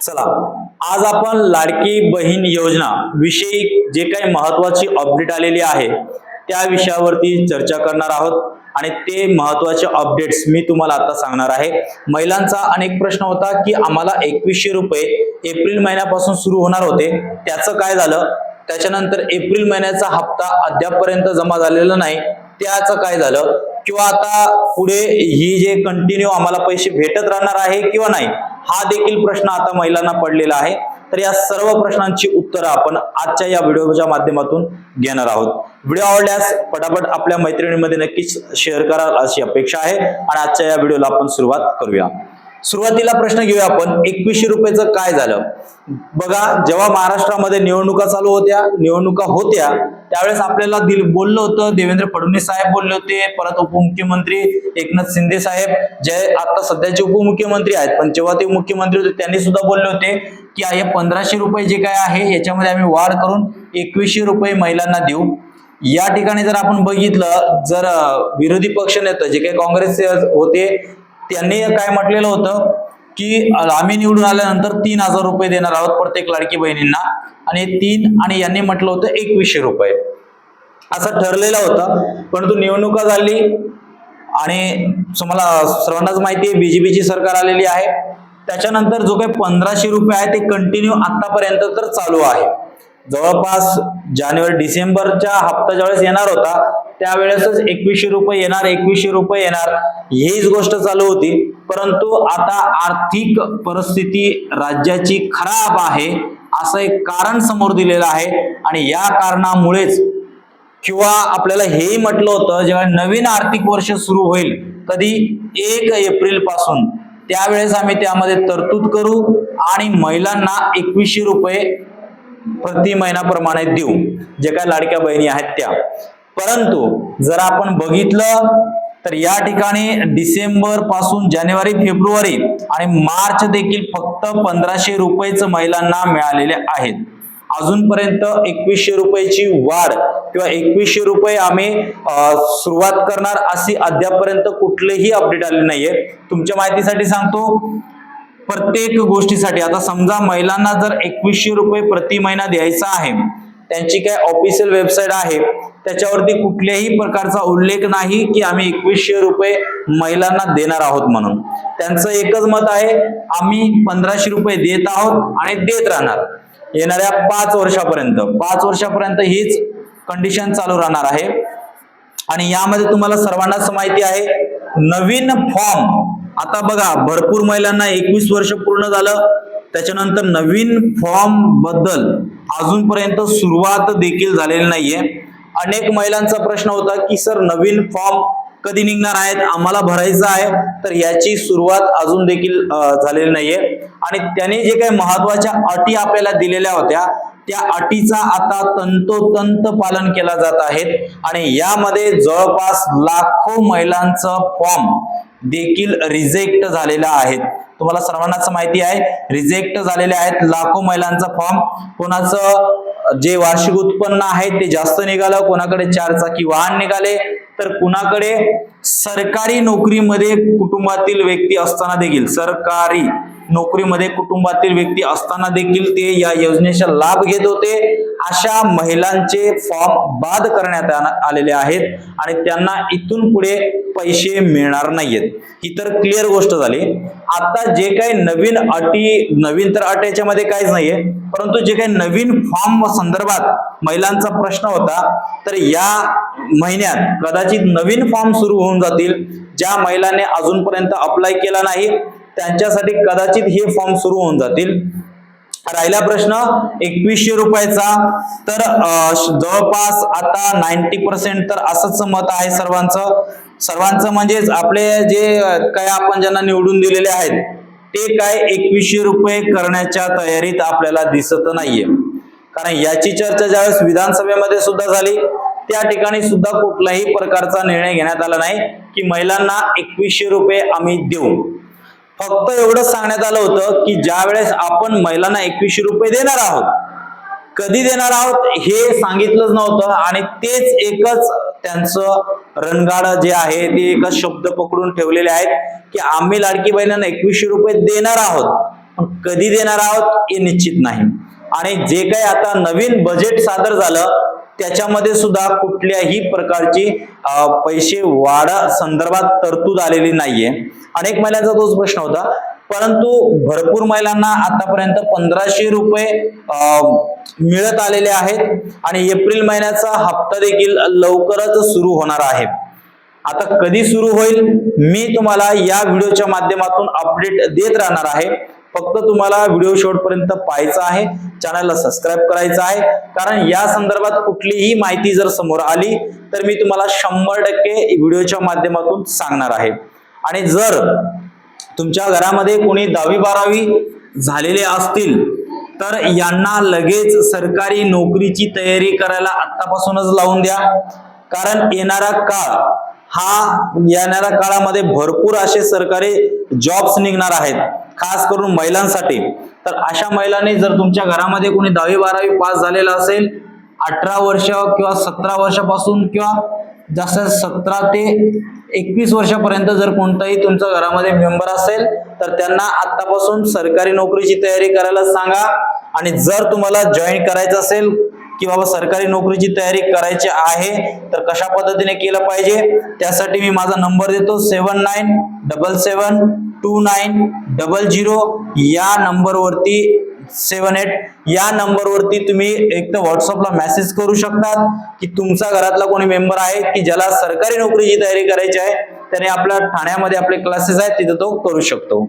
चला आज आपण लाडकी बहीण योजना विषयी जे काही महत्वाची अपडेट आलेली आहे त्या विषयावरती चर्चा करणार आहोत. आणि ते महत्त्वाचे अपडेट्स मी तुम्हाला आता सांगणार आहे. महिलांचा अनेक प्रश्न होता की आम्हाला एकवीसशे रुपये एप्रिल महिन्यापासून सुरू होणार होते. त्याचं काय झालं? त्याच्यानंतर एप्रिल महिन्याचा हप्ता अद्यापपर्यंत जमा झालेला नाही. त्याचं काय झालं? किंवा आता पुढे ही जे कंटिन्यू आम्हाला पैसे भेटत राहणार आहे किंवा नाही? हा देखील प्रश्न आता महिलांना पडलेला आहे. तर या सर्व प्रश्नांची उत्तरं आपण आजच्या या व्हिडिओच्या माध्यमातून घेणार आहोत. व्हिडिओ आवडल्यास पटापट आपल्या मैत्रिणीमध्ये नक्कीच शेअर करा अशी अपेक्षा आहे. आणि आजच्या या व्हिडिओला आपण सुरुवात करूया. सुरुवातीला प्रश्न घेऊया आपण. एकवीसशे रुपयाचं काय झालं? बघा जेव्हा महाराष्ट्रामध्ये निवडणुका चालू होत्या निवडणुका होत्या त्यावेळेस आपल्याला दिल बोललं होतं देवेंद्र फडणवीस साहेब बोलले होते परत उपमुख्यमंत्री एकनाथ शिंदे साहेब जे आता सध्याचे उपमुख्यमंत्री आहेत. पण जेव्हा ते मुख्यमंत्री होते त्यांनी सुद्धा बोलले होते की हे पंधराशे रुपये जे काय आहे याच्यामध्ये आम्ही वाढ करून एकवीसशे रुपये महिलांना देऊ. या ठिकाणी जर आपण बघितलं जर विरोधी पक्ष नेतं जे काही काँग्रेसचे होते त्यांनी काय म्हटलेलं होतं की आम्ही निवडून आल्यानंतर तीन हजार रुपये देणार आहोत प्रत्येक लाडकी बहिणींना. आणि तीन आणि यांनी म्हटलं होतं एकवीसशे रुपये. असं ठरलेलं होतं. परंतु निवडणुका झाली आणि तुम्हाला सर्वांनाच माहिती आहे बीजेपीची सरकार आलेली आहे. त्याच्यानंतर जो काही पंधराशे रुपये आहे ते कंटिन्यू आतापर्यंत तर चालू आहे. जवळपास जानेवारी डिसेंबरच्या हप्ता ज्यावेळेस येणार होता त्यावेळेसच एकवीसशे रुपये येणार एकवीसशे रुपये येणार. हीच गोष्ट चालू होती. परंतु आता आर्थिक परिस्थिती राज्याची खराब आहे असं एक कारण समोर दिलेलं आहे. आणि या कारणामुळेच किंवा आपल्याला हेही म्हटलं होतं जेव्हा नवीन आर्थिक वर्ष सुरू होईल कधी एक एप्रिलपासून त्यावेळेस आम्ही त्यामध्ये तरतूद करू आणि महिलांना एकवीसशे रुपये प्रति महिन्याप्रमाणे देऊ जे काय लाडक्या बहिणी आहेत त्या. परंतु जर आपण बघितलं तर या ठिकाणी डिसेंबरपासून जानेवारी फेब्रुवारी आणि मार्च देखील फक्त पंधराशे रुपयेच महिलांना मिळालेले आहेत. अजूनपर्यंत एकवीसशे रुपयाची वाढ किंवा एकवीसशे रुपये आम्ही सुरुवात करणार अशी अद्यापर्यंत कुठलेही अपडेट आले नाहीये. तुमच्या माहितीसाठी सांगतो प्रत्येक गोष्टीसाठी. आता समजा महिलांना जर एकवीसशे रुपये प्रति महिना द्यायचा आहे त्यांची काय ऑफिशियल वेबसाईट आहे त्याच्यावरती कुठल्याही प्रकारचा उल्लेख नाही की आम्ही एकवीसशे रुपये महिलांना देणार आहोत म्हणून. त्यांचं एकच मत आहे आम्ही पंधराशे रुपये देत आहोत आणि देत राहणार. येणाऱ्या पाच वर्षापर्यंत पाच वर्षापर्यंत हीच कंडिशन चालू राहणार आहे. आणि यामध्ये तुम्हाला सर्वांनाच माहिती आहे नवीन फॉर्म आता बघा भरपूर महिलांना एकवीस वर्ष पूर्ण झालं त्याच्यानंतर नवीन फॉर्मबद्दल अजूनपर्यंत सुरुवात देखील झालेली नाहीये. अनेक महिलांचा प्रश्न होता की सर नवीन फॉर्म कधी निघणार आहेत? आम्हाला भरायचा आहे. तर याची सुरुवात अजून देखील झालेली नाहीये. आणि त्यांनी जे काही महत्त्वाच्या अटी आपल्याला दिलेल्या होत्या त्या अटीचा आता तंतोतंत पालन केला जात आहेत. आणि यामध्ये जवळपास लाखो महिलांचं फॉर्म देखील रिजेक्ट झालेला आहेत. तुम्हाला सर्वांनाच माहिती आहे रिजेक्ट झालेले आहेत लाखो महिलांचा फॉर्म कोणाचं जे वार्षिक उत्पन्न आहे ते जास्त निघालं कोणाकडे चार चाकी वाहन निघाले तर कुणाकडे? सरकारी नोकरीमध्ये कुटुंबातील व्यक्ती असताना देखील सरकारी नोकरीमध्ये कुटुंबातील व्यक्ती असताना देखील ते या योजनेचा लाभ घेत होते. अशा महिलांचे फॉर्म बाद करण्यात आलेले आहेत आणि त्यांना इथून पुढे पैसे मिळणार नाहीयेत. ही तर क्लिअर गोष्ट झाली. आता जे काही नवीन अटी नवीन तर अट याच्यामध्ये काहीच नाहीये परंतु जे काही नवीन फॉर्म संदर्भात महिलांचा प्रश्न होता तर या महिन्यात कदाचित नवीन फॉर्म सुरू होऊन जातील ज्या महिलांनी अजूनपर्यंत अप्लाय केला नाही त्यांच्यासाठी कदाचित हे फॉर्म सुरू होऊन जातील. राहिला प्रश्न. एकवीसशे रुपयाचा. तर जवळपास आता नाईन्टी पर्सेंट तर असंच मत आहे सर्वांचं. सर्वांचं म्हणजेच आपले जे काय आपण ज्यांना निवडून दिलेले आहेत ते काय एकवीसशे रुपये करण्याच्या तयारीत आपल्याला दिसत नाहीये. कारण याची चर्चा ज्यावेळेस विधानसभेमध्ये सुद्धा झाली त्या ठिकाणी सुद्धा कुठलाही प्रकारचा निर्णय घेण्यात आला नाही की महिलांना एकवीसशे रुपये आम्ही देऊ. फक्त एवढंच सांगण्यात आलं होतं की ज्या वेळेस आपण महिलांना एकवीसशे रुपये देणार आहोत कधी देणार आहोत हे सांगितलंच नव्हतं आणि तेच एकच त्यांचं रणगाड जे आहे ते एकच शब्द पकडून ठेवलेले आहेत की आम्ही लाडकी बहिणींना एकवीसशे रुपये देणार आहोत पण कधी देणार आहोत हे निश्चित नाही. आणि जे काही आता नवीन बजेट सादर झालं त्याच्यामध्ये सुद्धा कुठल्याही प्रकारची पैसे वाढा संदर्भात तरतूद आलेली नाहीये. अनेक महिलांचा तोच प्रश्न होता. परंतु भरपूर महिलांना आतापर्यंत पंधराशे रुपये मिळत आलेले आहेत आणि एप्रिल महिन्याचा हप्ता देखील लवकरच सुरू होणार आहे. आता कधी सुरू होईल मी तुम्हाला या व्हिडिओच्या माध्यमातून अपडेट देत राहणार आहे. फक्त तुम्हाला व्हिडिओ शेवटपर्यंत पाहायचा आहे चॅनलला सबस्क्राईब करायचं आहे. कारण या संदर्भात कुठलीही माहिती जर समोर आली तर मी तुम्हाला शंभर टक्के व्हिडिओच्या माध्यमातून सांगणार आहे. आणि जर तुमच्या घरामध्ये कोणी दहावी बारावी झालेले असतील तर यांना लगेच सरकारी नोकरीची तयारी करायला आत्तापासूनच लावून द्या. कारण येणारा काळ हा येणाऱ्या काळामध्ये भरपूर असे सरकारी जॉब्स निघणार आहेत. खास करून महिलांसाठी. तर अशा महिलांनी जर तुमच्या घरामध्ये कोणी दहावी बारावी पास झालेला असेल अठरा वर्ष किंवा सतरा वर्षापासून किंवा जास्त सतरा ते एकवीस वर्षापर्यंत जर कोणताही तुमच्या घरामध्ये मेंबर असेल तर त्यांना आतापासून सरकारी नोकरीची तयारी करायला सांगा. आणि जर तुम्हाला जॉईन करायचं असेल की बाबा सरकारी नोकरीची तयारी करायची आहे तर कशा पद्धतीने केलं पाहिजे? त्यासाठी मी माझा नंबर देतो seven nine double seven two nine double zero या नंबरवरती सेवन एट या नंबरवरती तुम्ही एक तर व्हॉट्सअपला मेसेज करू शकतात की तुमचा घरातला कोणी मेंबर आहे की ज्याला सरकारी नोकरीची तयारी करायची आहे त्याने आपल्या ठाण्यामध्ये आपले क्लासेस आहेत तिथे तो करू शकतो.